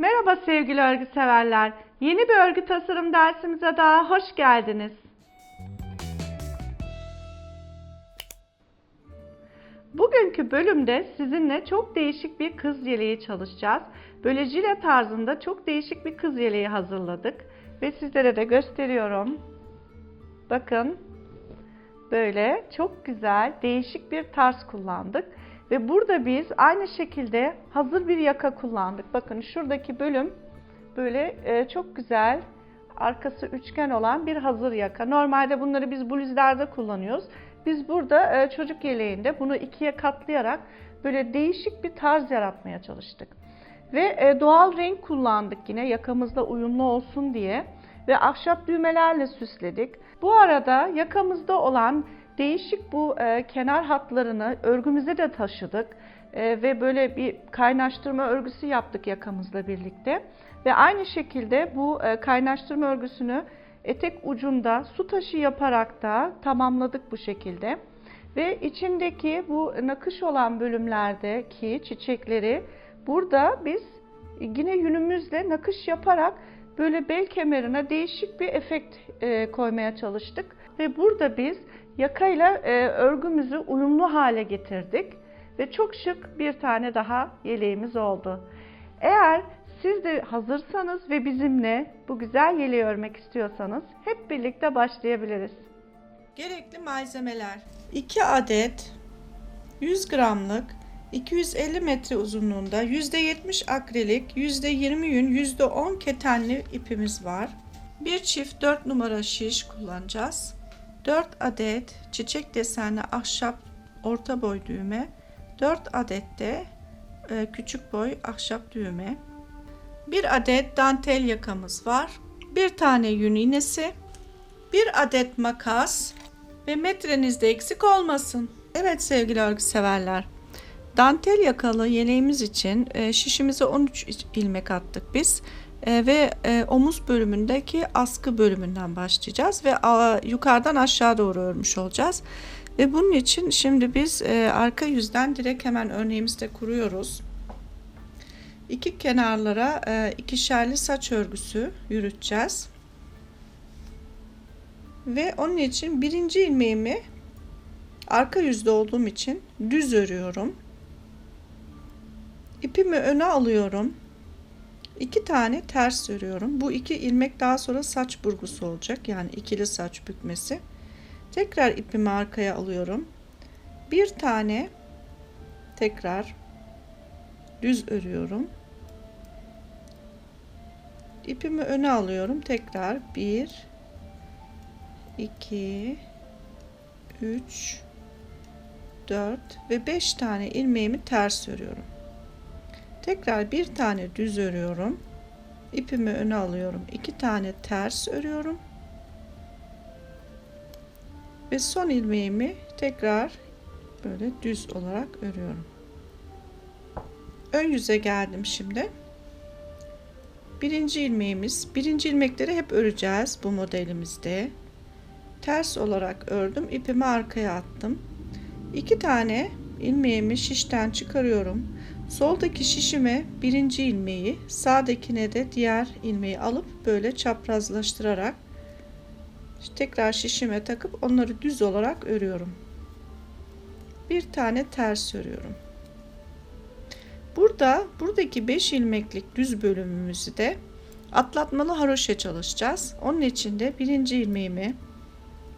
Merhaba sevgili örgü severler. Yeni bir örgü tasarım dersimize daha hoş geldiniz. Bugünkü bölümde sizinle çok değişik bir kız yeleği çalışacağız. Böyle jile tarzında çok değişik bir kız yeleği hazırladık ve sizlere de gösteriyorum. Bakın böyle çok güzel değişik bir tarz kullandık. Ve burada biz aynı şekilde hazır bir yaka kullandık. Bakın şuradaki bölüm böyle e, çok güzel arkası üçgen olan bir hazır yaka. Normalde bunları biz bluzlarda kullanıyoruz. Biz burada e, çocuk yeleğinde bunu ikiye katlayarak böyle değişik bir tarz yaratmaya çalıştık. Ve e, doğal renk kullandık yine yakamızla uyumlu olsun diye ve ahşap düğmelerle süsledik. Bu arada yakamızda olan değişik bu e, kenar hatlarını örgümüze de taşıdık E, ve böyle bir kaynaştırma örgüsü yaptık yakamızla birlikte. Ve aynı şekilde bu e, kaynaştırma örgüsünü etek ucunda su taşı yaparak da tamamladık bu şekilde. Ve içindeki bu nakış olan bölümlerdeki çiçekleri burada biz yine yünümüzle nakış yaparak böyle bel kemerine değişik bir efekt e, koymaya çalıştık. Ve burada biz yakayla e, örgümüzü uyumlu hale getirdik. Ve çok şık bir tane daha yeleğimiz oldu. Eğer siz de hazırsanız ve bizimle bu güzel yeleği örmek istiyorsanız hep birlikte başlayabiliriz. Gerekli malzemeler 2 adet 100 gramlık 250 metre uzunluğunda %70 akrilik, %20 yün, %10 ketenli ipimiz var. Bir çift 4 numara şiş kullanacağız. 4 adet çiçek desenli ahşap orta boy düğme, 4 adet de e, küçük boy ahşap düğme. 1 adet dantel yakamız var. 1 tane yün iğnesi, 1 adet makas ve metrenizde eksik olmasın. Evet sevgili örgü severler. Dantel yakalı yeleğimiz için e, şişimize 13 ilmek attık biz. E, ve e, omuz bölümündeki askı bölümünden başlayacağız ve yukarıdan aşağı doğru örmüş olacağız. Ve bunun için şimdi biz arka yüzden direkt hemen örneğimizde kuruyoruz. İki kenarlara e, ikişerli saç örgüsü yürüteceğiz. Ve onun için birinci ilmeğimi arka yüzde olduğum için düz örüyorum. İpimi öne alıyorum. İki tane ters örüyorum. Bu iki ilmek daha sonra saç burgusu olacak. Yani ikili saç bükmesi. Tekrar ipimi arkaya alıyorum. Bir tane tekrar düz örüyorum. İpimi öne alıyorum. Tekrar bir, iki, üç, dört ve beş tane ilmeğimi ters örüyorum. Tekrar bir tane düz örüyorum. İpimi öne alıyorum. iki tane ters örüyorum. Ve son ilmeğimi tekrar böyle düz olarak örüyorum. Ön yüze geldim şimdi. Birinci ilmeğimiz, birinci ilmekleri hep öreceğiz bu modelimizde. Ters olarak ördüm, ipimi arkaya attım. İki tane ilmeğimi şişten çıkarıyorum Soldaki şişime birinci ilmeği, sağdakine de diğer ilmeği alıp böyle çaprazlaştırarak tekrar şişime takıp onları düz olarak örüyorum. Bir tane ters örüyorum. Burada buradaki 5 ilmeklik düz bölümümüzü de atlatmalı haroşa çalışacağız. Onun için de birinci ilmeğimi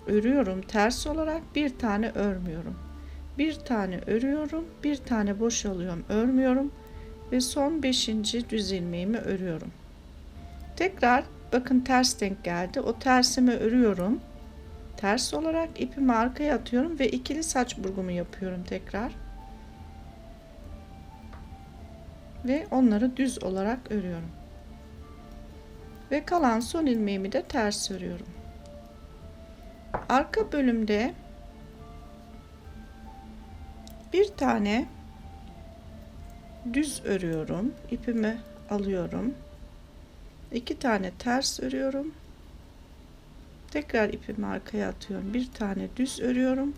örüyorum ters olarak bir tane örmüyorum bir tane örüyorum bir tane boş alıyorum örmüyorum ve son beşinci düz ilmeğimi örüyorum. Tekrar bakın ters denk geldi. O tersimi örüyorum. Ters olarak ipimi arkaya atıyorum ve ikili saç burgumu yapıyorum tekrar. Ve onları düz olarak örüyorum. Ve kalan son ilmeğimi de ters örüyorum. Arka bölümde bir tane düz örüyorum. İpimi alıyorum. İki tane ters örüyorum. Tekrar ipimi arkaya atıyorum. Bir tane düz örüyorum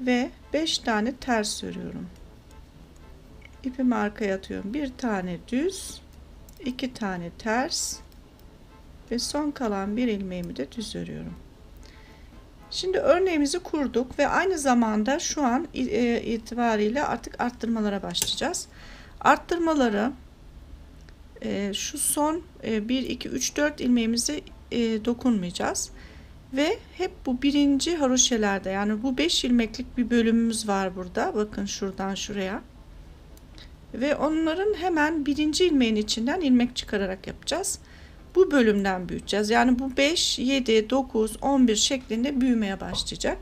ve beş tane ters örüyorum. İpimi arkaya atıyorum. Bir tane düz iki tane ters ve son kalan bir ilmeğimi de düz örüyorum. Şimdi örneğimizi kurduk ve aynı zamanda şu an e, itibariyle artık arttırmalara başlayacağız. Arttırmaları e, şu son e, 1 2 3 4 ilmeğimize e, dokunmayacağız. Ve hep bu birinci haroşelerde yani bu 5 ilmeklik bir bölümümüz var burada. Bakın şuradan şuraya. Ve onların hemen birinci ilmeğin içinden ilmek çıkararak yapacağız. Bu bölümden büyüteceğiz. Yani bu 5, 7, 9, 11 şeklinde büyümeye başlayacak.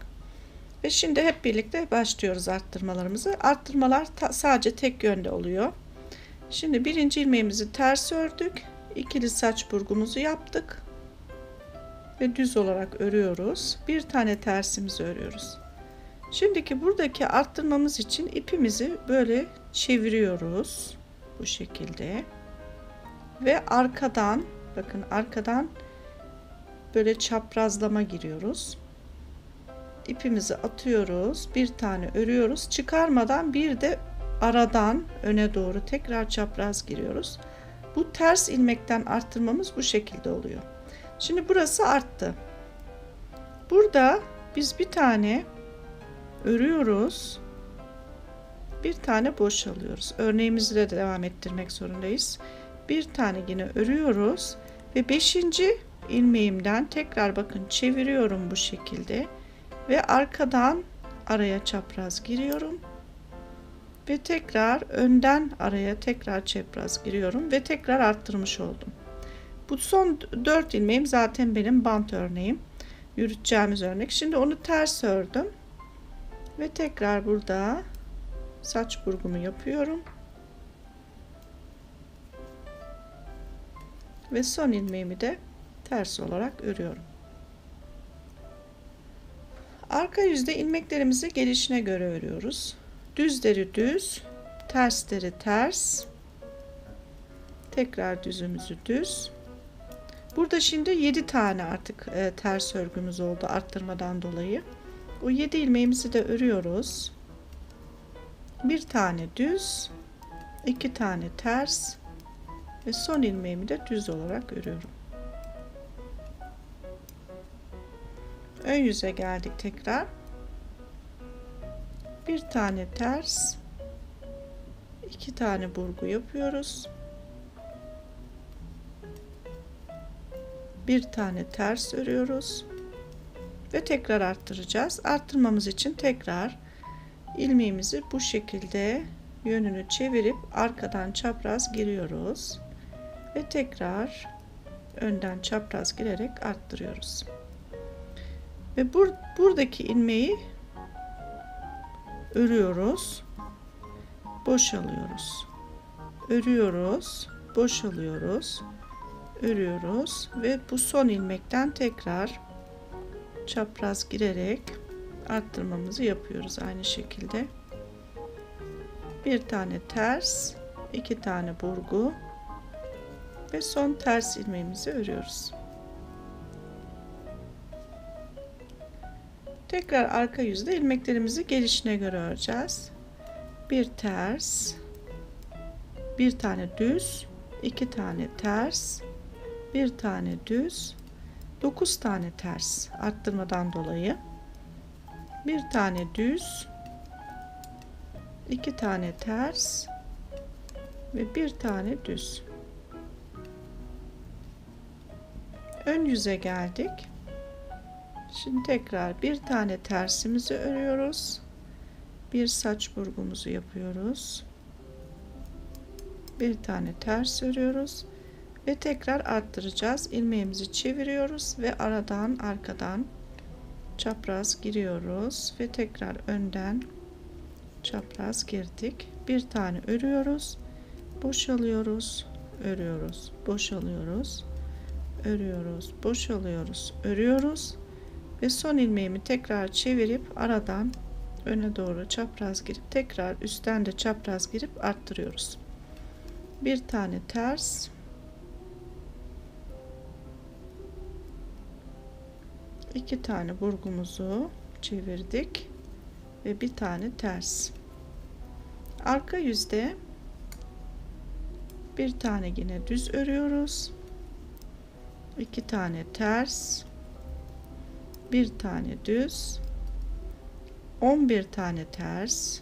Ve şimdi hep birlikte başlıyoruz arttırmalarımızı. Arttırmalar sadece tek yönde oluyor. Şimdi birinci ilmeğimizi ters ördük. İkili saç burgumuzu yaptık. Ve düz olarak örüyoruz. Bir tane tersimizi örüyoruz. Şimdiki buradaki arttırmamız için ipimizi böyle çeviriyoruz. Bu şekilde. Ve arkadan bakın arkadan böyle çaprazlama giriyoruz. İpimizi atıyoruz. Bir tane örüyoruz. Çıkarmadan bir de aradan öne doğru tekrar çapraz giriyoruz. Bu ters ilmekten arttırmamız bu şekilde oluyor. Şimdi burası arttı. Burada biz bir tane örüyoruz. Bir tane boşalıyoruz. Örneğimizi de devam ettirmek zorundayız. Bir tane yine örüyoruz ve beşinci ilmeğimden tekrar bakın çeviriyorum bu şekilde ve arkadan araya çapraz giriyorum ve tekrar önden araya tekrar çapraz giriyorum ve tekrar arttırmış oldum. Bu son 4 ilmeğim zaten benim bant örneğim. Yürüteceğimiz örnek. Şimdi onu ters ördüm. Ve tekrar burada saç burgumu yapıyorum. Ve son ilmeğimi de ters olarak örüyorum. Arka yüzde ilmeklerimizi gelişine göre örüyoruz. Düzleri düz, tersleri ters. Tekrar düzümüzü düz. Burada şimdi 7 tane artık e, ters örgümüz oldu arttırmadan dolayı. O 7 ilmeğimizi de örüyoruz. Bir tane düz, iki tane ters ve son ilmeğimi de düz olarak örüyorum. Ön yüze geldik tekrar. Bir tane ters, iki tane burgu yapıyoruz. bir tane ters örüyoruz ve tekrar arttıracağız. Arttırmamız için tekrar ilmeğimizi bu şekilde yönünü çevirip arkadan çapraz giriyoruz ve tekrar önden çapraz girerek arttırıyoruz. Ve bur buradaki ilmeği örüyoruz. Boşalıyoruz. Örüyoruz, boşalıyoruz örüyoruz ve bu son ilmekten tekrar çapraz girerek arttırmamızı yapıyoruz aynı şekilde bir tane ters iki tane burgu ve son ters ilmeğimizi örüyoruz. Tekrar arka yüzde ilmeklerimizi gelişine göre öreceğiz. Bir ters bir tane düz iki tane ters bir tane düz 9 tane ters arttırmadan dolayı bir tane düz iki tane ters ve bir tane düz ön yüze geldik şimdi tekrar bir tane tersimizi örüyoruz bir saç burgumuzu yapıyoruz bir tane ters örüyoruz ve tekrar arttıracağız. ilmeğimizi çeviriyoruz ve aradan arkadan çapraz giriyoruz ve tekrar önden çapraz girdik. Bir tane örüyoruz. Boşalıyoruz, örüyoruz, boşalıyoruz, örüyoruz, boşalıyoruz, örüyoruz ve son ilmeğimi tekrar çevirip aradan öne doğru çapraz girip tekrar üstten de çapraz girip arttırıyoruz. Bir tane ters iki tane burgumuzu çevirdik ve bir tane ters arka yüzde Bir tane yine düz örüyoruz. İki tane ters. Bir tane düz. 11 tane ters.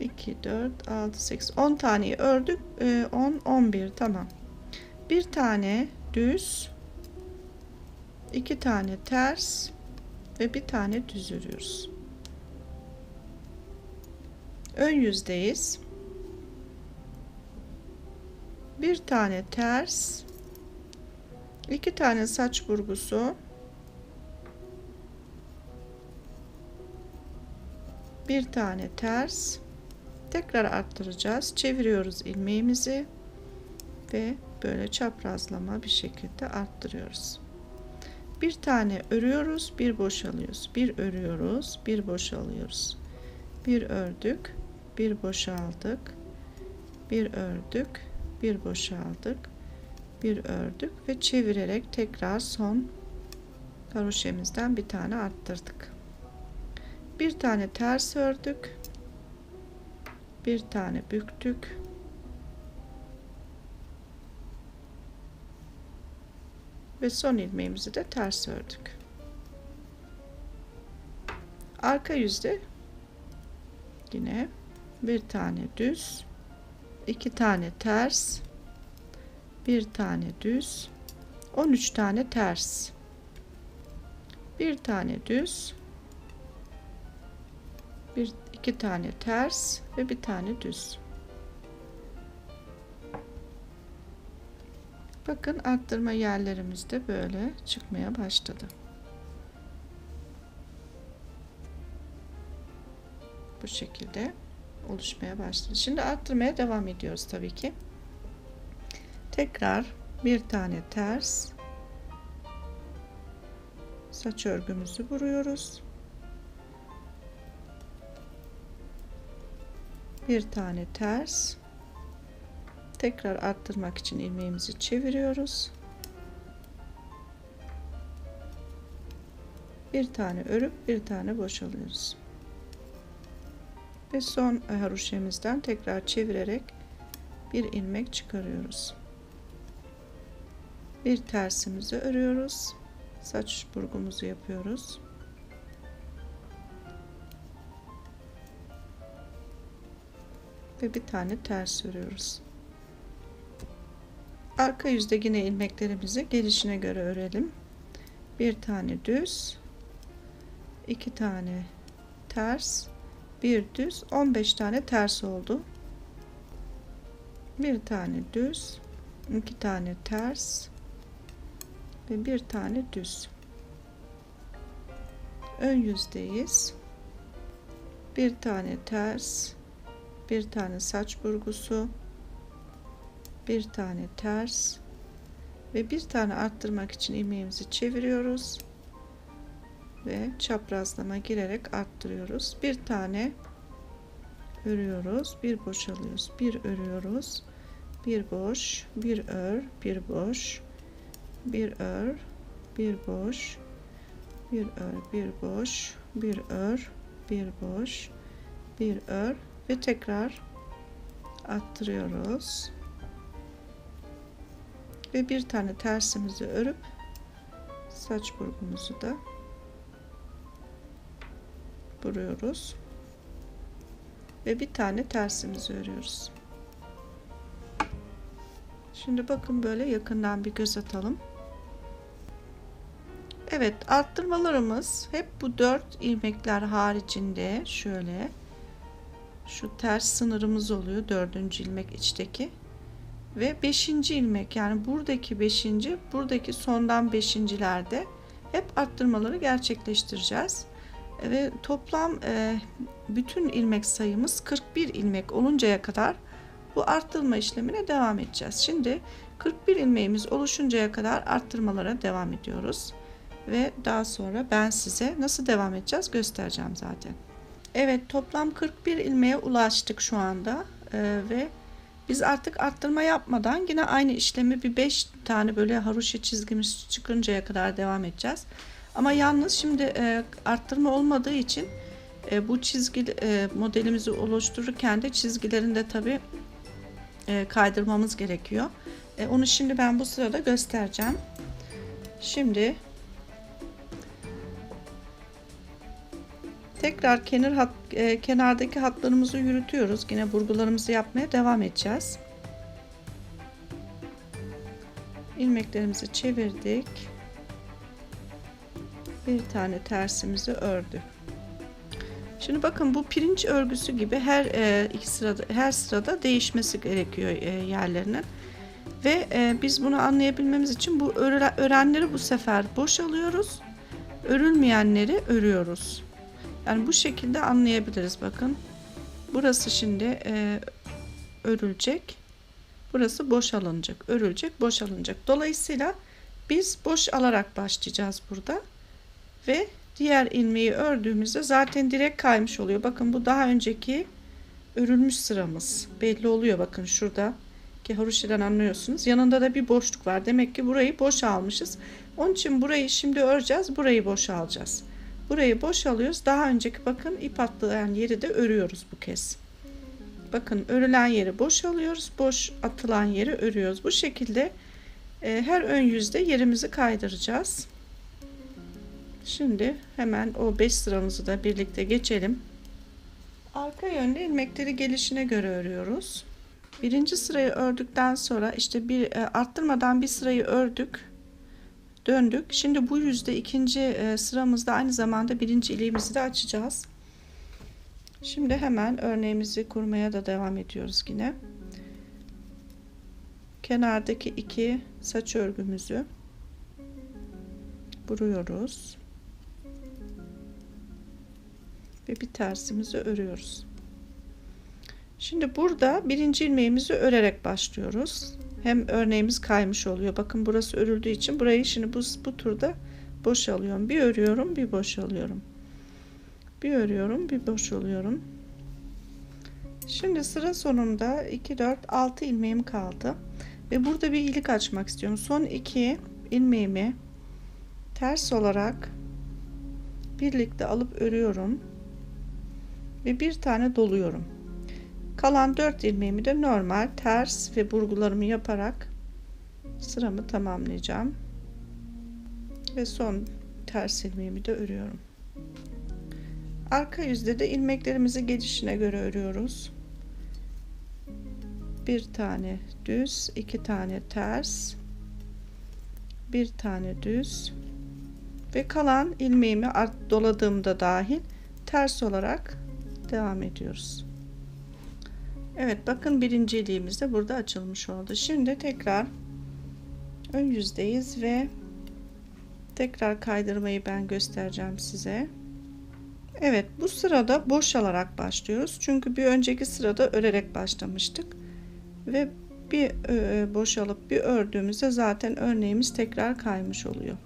2 4 6 8 10 taneyi ördük. Ee, 10 11 tamam. Bir tane düz. iki tane ters ve bir tane düz örüyoruz. Ön yüzdeyiz. Bir tane ters, iki tane saç burgusu, bir tane ters, tekrar arttıracağız. Çeviriyoruz ilmeğimizi ve böyle çaprazlama bir şekilde arttırıyoruz. Bir tane örüyoruz, bir boşalıyoruz. Bir örüyoruz, bir boşalıyoruz. Bir ördük, bir boşaldık. Bir ördük, bir boşaldık. Bir ördük ve çevirerek tekrar son haroşemizden bir tane arttırdık. Bir tane ters ördük. Bir tane büktük. ve son ilmeğimizi de ters ördük. Arka yüzde yine bir tane düz, iki tane ters, bir tane düz, 13 tane ters, bir tane düz, bir iki tane ters ve bir tane düz. Bakın arttırma yerlerimiz de böyle çıkmaya başladı. Bu şekilde oluşmaya başladı. Şimdi arttırmaya devam ediyoruz tabii ki. Tekrar bir tane ters saç örgümüzü vuruyoruz. Bir tane ters tekrar arttırmak için ilmeğimizi çeviriyoruz. Bir tane örüp bir tane boşalıyoruz. Ve son haroşemizden tekrar çevirerek bir ilmek çıkarıyoruz. Bir tersimizi örüyoruz. Saç burgumuzu yapıyoruz. Ve bir tane ters örüyoruz. Arka yüzde yine ilmeklerimizi gelişine göre örelim. Bir tane düz, iki tane ters, bir düz, 15 tane ters oldu. Bir tane düz, iki tane ters ve bir tane düz. Ön yüzdeyiz. Bir tane ters, bir tane saç burgusu, bir tane ters ve bir tane arttırmak için ilmeğimizi çeviriyoruz ve çaprazlama girerek arttırıyoruz. Bir tane örüyoruz, bir boşalıyoruz, bir örüyoruz, bir boş, bir ör, bir boş, bir ör, bir boş, bir ör, bir boş, bir ör, bir boş, bir ör ve tekrar arttırıyoruz ve bir tane tersimizi örüp saç burgumuzu da vuruyoruz. Ve bir tane tersimizi örüyoruz. Şimdi bakın böyle yakından bir göz atalım. Evet arttırmalarımız hep bu dört ilmekler haricinde şöyle şu ters sınırımız oluyor dördüncü ilmek içteki ve 5. ilmek yani buradaki 5. buradaki sondan 5.lerde hep arttırmaları gerçekleştireceğiz. Ve toplam e, bütün ilmek sayımız 41 ilmek oluncaya kadar bu arttırma işlemine devam edeceğiz. Şimdi 41 ilmeğimiz oluşuncaya kadar arttırmalara devam ediyoruz. Ve daha sonra ben size nasıl devam edeceğiz göstereceğim zaten. Evet toplam 41 ilmeğe ulaştık şu anda ee, ve biz artık arttırma yapmadan yine aynı işlemi bir 5 tane böyle haroşa çizgimiz çıkıncaya kadar devam edeceğiz. Ama yalnız şimdi e, arttırma olmadığı için e, bu çizgi e, modelimizi oluştururken de çizgilerinde tabi e, kaydırmamız gerekiyor. E, onu şimdi ben bu sırada göstereceğim. Şimdi tekrar kenar hat, e, kenardaki hatlarımızı yürütüyoruz. Yine burgularımızı yapmaya devam edeceğiz. ilmeklerimizi çevirdik. Bir tane tersimizi ördük. Şimdi bakın bu pirinç örgüsü gibi her e, iki sırada her sırada değişmesi gerekiyor e, yerlerinin. Ve e, biz bunu anlayabilmemiz için bu öre, örenleri bu sefer boş alıyoruz. Örülmeyenleri örüyoruz. Yani bu şekilde anlayabiliriz bakın. Burası şimdi e, örülecek. Burası boş alınacak. Örülecek, boş alınacak. Dolayısıyla biz boş alarak başlayacağız burada. Ve diğer ilmeği ördüğümüzde zaten direkt kaymış oluyor. Bakın bu daha önceki örülmüş sıramız. Belli oluyor bakın şurada. Ki haroşiden anlıyorsunuz. Yanında da bir boşluk var. Demek ki burayı boş almışız. Onun için burayı şimdi öreceğiz. Burayı boş alacağız. Burayı boş alıyoruz. Daha önceki bakın ip atlayan yeri de örüyoruz bu kez. Bakın örülen yeri boş alıyoruz. Boş atılan yeri örüyoruz. Bu şekilde e, her ön yüzde yerimizi kaydıracağız. Şimdi hemen o 5 sıramızı da birlikte geçelim. Arka yönde ilmekleri gelişine göre örüyoruz. Birinci sırayı ördükten sonra işte bir e, arttırmadan bir sırayı ördük. Döndük. Şimdi bu yüzde ikinci e, sıramızda aynı zamanda birinci iliğimizi de açacağız. Şimdi hemen örneğimizi kurmaya da devam ediyoruz yine. Kenardaki iki saç örgümüzü vuruyoruz. Ve bir tersimizi örüyoruz. Şimdi burada birinci ilmeğimizi örerek başlıyoruz. Hem örneğimiz kaymış oluyor. Bakın burası örüldüğü için burayı şimdi bu, bu turda boşalıyorum. Bir örüyorum, bir boşalıyorum. Bir örüyorum bir boşalıyorum. Şimdi sıra sonunda 2 4 6 ilmeğim kaldı. Ve burada bir ilik açmak istiyorum. Son iki ilmeğimi ters olarak birlikte alıp örüyorum. Ve bir tane doluyorum kalan 4 ilmeğimi de normal ters ve burgularımı yaparak sıramı tamamlayacağım ve son ters ilmeğimi de örüyorum Arka yüzde de ilmeklerimizi gelişine göre örüyoruz. Bir tane düz, iki tane ters, bir tane düz ve kalan ilmeğimi art doladığımda dahil ters olarak devam ediyoruz. Evet bakın birinci iliğimiz de burada açılmış oldu. Şimdi tekrar ön yüzdeyiz ve tekrar kaydırmayı ben göstereceğim size. Evet bu sırada boş alarak başlıyoruz. Çünkü bir önceki sırada örerek başlamıştık. Ve bir e, boşalıp bir ördüğümüzde zaten örneğimiz tekrar kaymış oluyor.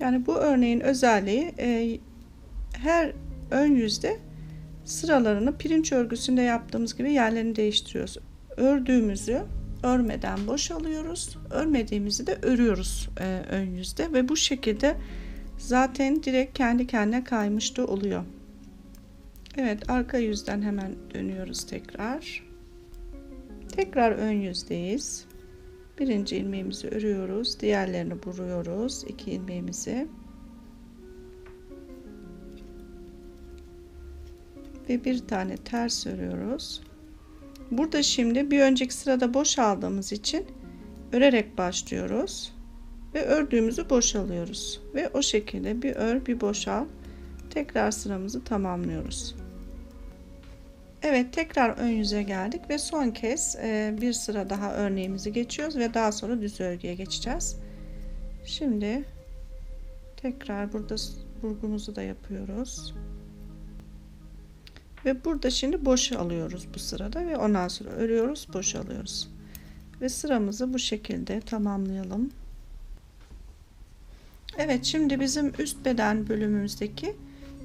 Yani bu örneğin özelliği e, her ön yüzde sıralarını pirinç örgüsünde yaptığımız gibi yerlerini değiştiriyoruz. Ördüğümüzü örmeden boşalıyoruz. Örmediğimizi de örüyoruz e, ön yüzde ve bu şekilde zaten direkt kendi kendine kaymış da oluyor. Evet arka yüzden hemen dönüyoruz tekrar. Tekrar ön yüzdeyiz. Birinci ilmeğimizi örüyoruz. Diğerlerini vuruyoruz. iki ilmeğimizi. Ve bir tane ters örüyoruz. Burada şimdi bir önceki sırada boş aldığımız için örerek başlıyoruz ve ördüğümüzü boşalıyoruz ve o şekilde bir ör bir boşal tekrar sıramızı tamamlıyoruz. Evet tekrar ön yüze geldik ve son kez e, bir sıra daha örneğimizi geçiyoruz ve daha sonra düz örgüye geçeceğiz. Şimdi tekrar burada burgumuzu da yapıyoruz. Ve burada şimdi boş alıyoruz bu sırada ve ondan sonra örüyoruz boş alıyoruz. Ve sıramızı bu şekilde tamamlayalım. Evet şimdi bizim üst beden bölümümüzdeki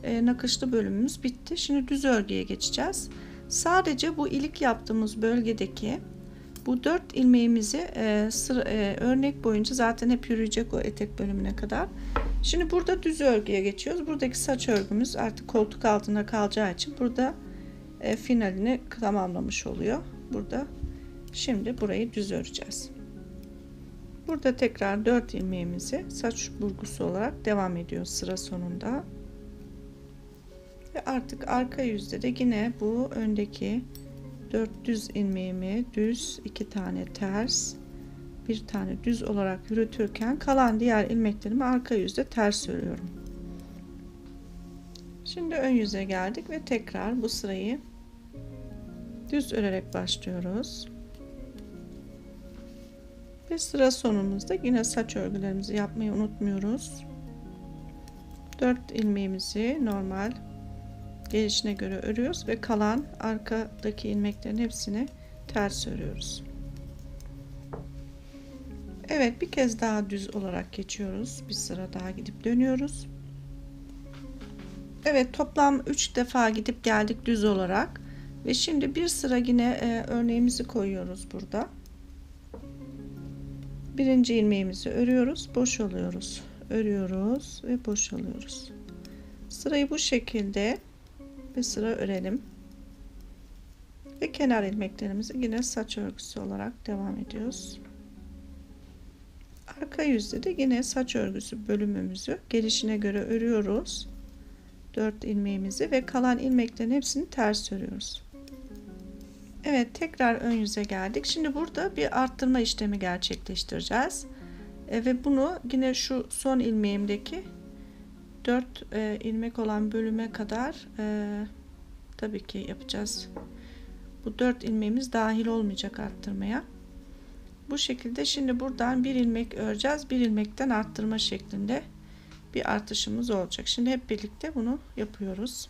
e, nakışlı bölümümüz bitti. Şimdi düz örgüye geçeceğiz. Sadece bu ilik yaptığımız bölgedeki bu dört ilmeğimizi e, sıra, e, örnek boyunca zaten hep yürüyecek o etek bölümüne kadar. Şimdi burada düz örgüye geçiyoruz. Buradaki saç örgümüz artık koltuk altında kalacağı için burada e, finalini tamamlamış oluyor. Burada Şimdi burayı düz öreceğiz. Burada tekrar 4 ilmeğimizi saç burgusu olarak devam ediyor sıra sonunda. Ve artık arka yüzde de yine bu öndeki 4 düz ilmeğimi düz, 2 tane ters, bir tane düz olarak yürütürken kalan diğer ilmeklerimi arka yüzde ters örüyorum. Şimdi ön yüze geldik ve tekrar bu sırayı düz örerek başlıyoruz. Ve sıra sonumuzda yine saç örgülerimizi yapmayı unutmuyoruz. 4 ilmeğimizi normal gelişine göre örüyoruz ve kalan arkadaki ilmeklerin hepsini ters örüyoruz. Evet bir kez daha düz olarak geçiyoruz. Bir sıra daha gidip dönüyoruz. Evet toplam 3 defa gidip geldik düz olarak. Ve şimdi bir sıra yine e, örneğimizi koyuyoruz burada. Birinci ilmeğimizi örüyoruz, boşalıyoruz. Örüyoruz ve boşalıyoruz. Sırayı bu şekilde bir sıra örelim. Ve kenar ilmeklerimizi yine saç örgüsü olarak devam ediyoruz. Arka yüzde de yine saç örgüsü bölümümüzü gelişine göre örüyoruz. 4 ilmeğimizi ve kalan ilmeklerin hepsini ters örüyoruz. Evet tekrar ön yüze geldik. Şimdi burada bir arttırma işlemi gerçekleştireceğiz. E, ve bunu yine şu son ilmeğimdeki 4 e, ilmek olan bölüme kadar e, tabii ki yapacağız. Bu 4 ilmeğimiz dahil olmayacak arttırmaya. Bu şekilde şimdi buradan bir ilmek öreceğiz. Bir ilmekten arttırma şeklinde bir artışımız olacak. Şimdi hep birlikte bunu yapıyoruz.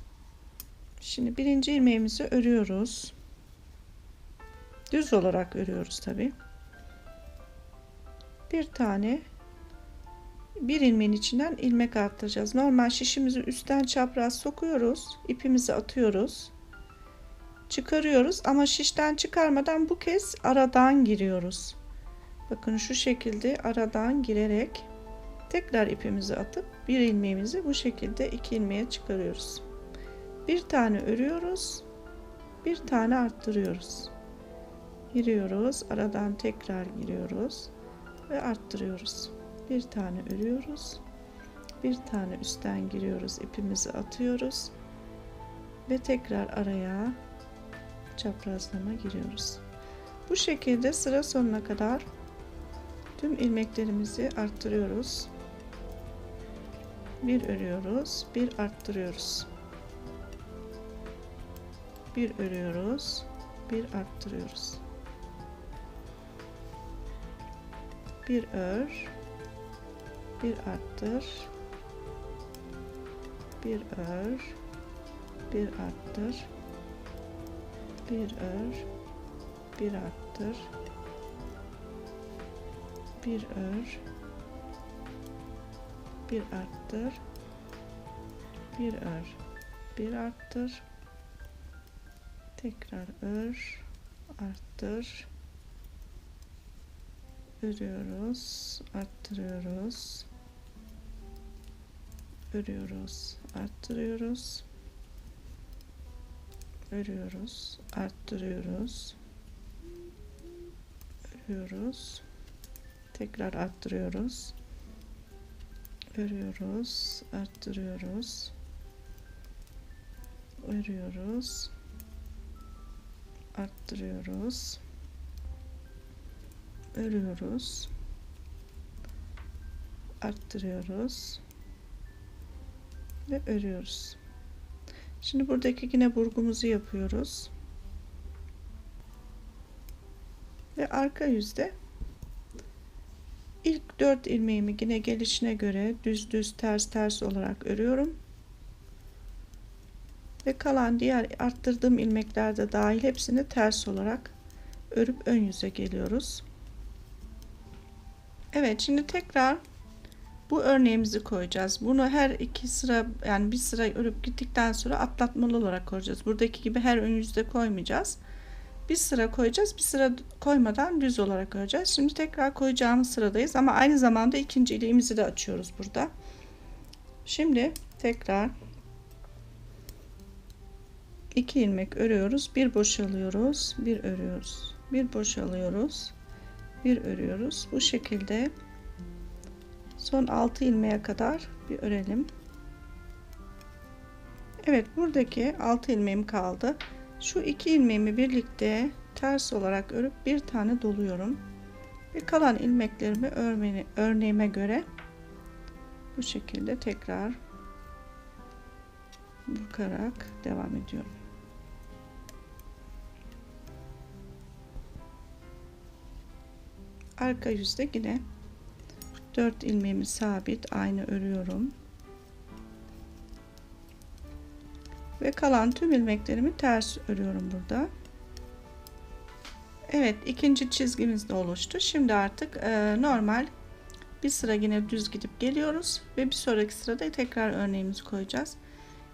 Şimdi birinci ilmeğimizi örüyoruz. Düz olarak örüyoruz tabi. Bir tane bir ilmeğin içinden ilmek arttıracağız. Normal şişimizi üstten çapraz sokuyoruz. ipimizi atıyoruz. Çıkarıyoruz ama şişten çıkarmadan bu kez aradan giriyoruz. Bakın şu şekilde aradan girerek tekrar ipimizi atıp bir ilmeğimizi bu şekilde iki ilmeğe çıkarıyoruz. Bir tane örüyoruz. Bir tane arttırıyoruz. Giriyoruz. Aradan tekrar giriyoruz ve arttırıyoruz. Bir tane örüyoruz. Bir tane üstten giriyoruz. ipimizi atıyoruz ve tekrar araya çaprazlama giriyoruz. Bu şekilde sıra sonuna kadar tüm ilmeklerimizi arttırıyoruz. Bir örüyoruz, bir arttırıyoruz. Bir örüyoruz, bir arttırıyoruz. Bir ör, bir arttır. Bir ör, bir arttır. Bir ör, bir arttır. Bir ör. Bir arttır. Bir ör. Bir arttır. Tekrar ör. Arttır. Örüyoruz. Arttırıyoruz örüyoruz arttırıyoruz. Örüyoruz arttırıyoruz. Örüyoruz tekrar arttırıyoruz. Örüyoruz arttırıyoruz. Örüyoruz arttırıyoruz. Örüyoruz arttırıyoruz ve örüyoruz şimdi buradaki yine burgumuzu yapıyoruz ve arka yüzde İlk 4 ilmeğimi yine gelişine göre düz düz ters ters olarak örüyorum. Ve kalan diğer arttırdığım ilmekler de dahil hepsini ters olarak örüp ön yüze geliyoruz. Evet şimdi tekrar bu örneğimizi koyacağız. Bunu her iki sıra yani bir sıra örüp gittikten sonra atlatmalı olarak koyacağız. Buradaki gibi her ön yüzde koymayacağız bir sıra koyacağız. Bir sıra koymadan düz olarak öreceğiz. Şimdi tekrar koyacağımız sıradayız ama aynı zamanda ikinci iliğimizi de açıyoruz burada. Şimdi tekrar iki ilmek örüyoruz. Bir boşalıyoruz. Bir örüyoruz. bir boşalıyoruz bir örüyoruz bu şekilde son 6 ilmeğe kadar bir örelim. Evet buradaki 6 ilmeğim kaldı. Şu iki ilmeğimi birlikte ters olarak örüp bir tane doluyorum. Ve kalan ilmeklerimi örneğime göre bu şekilde tekrar bakarak devam ediyorum. Arka yüzde yine 4 ilmeğimi sabit aynı örüyorum. Ve kalan tüm ilmeklerimi ters örüyorum burada. Evet ikinci çizgimiz de oluştu. Şimdi artık e, normal bir sıra yine düz gidip geliyoruz ve bir sonraki sırada tekrar örneğimizi koyacağız.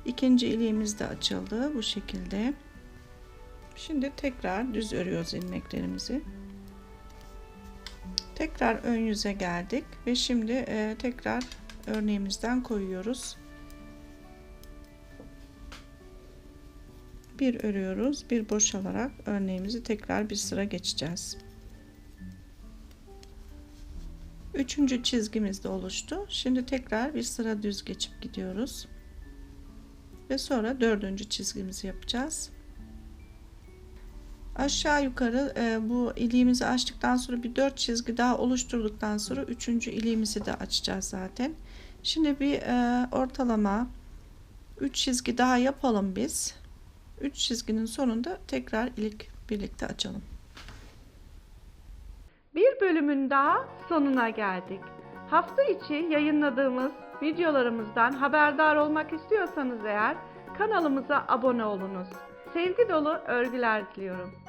İkinci iliğimiz de açıldı bu şekilde. Şimdi tekrar düz örüyoruz ilmeklerimizi. Tekrar ön yüze geldik ve şimdi e, tekrar örneğimizden koyuyoruz. Bir örüyoruz, bir boşalarak örneğimizi tekrar bir sıra geçeceğiz. Üçüncü çizgimiz de oluştu. Şimdi tekrar bir sıra düz geçip gidiyoruz. Ve sonra dördüncü çizgimizi yapacağız. Aşağı yukarı e, bu iliğimizi açtıktan sonra bir dört çizgi daha oluşturduktan sonra üçüncü iliğimizi de açacağız zaten. Şimdi bir e, ortalama 3 çizgi daha yapalım biz. 3 çizginin sonunda tekrar ilik birlikte açalım. Bir bölümün daha sonuna geldik. Hafta içi yayınladığımız videolarımızdan haberdar olmak istiyorsanız eğer kanalımıza abone olunuz. Sevgi dolu örgüler diliyorum.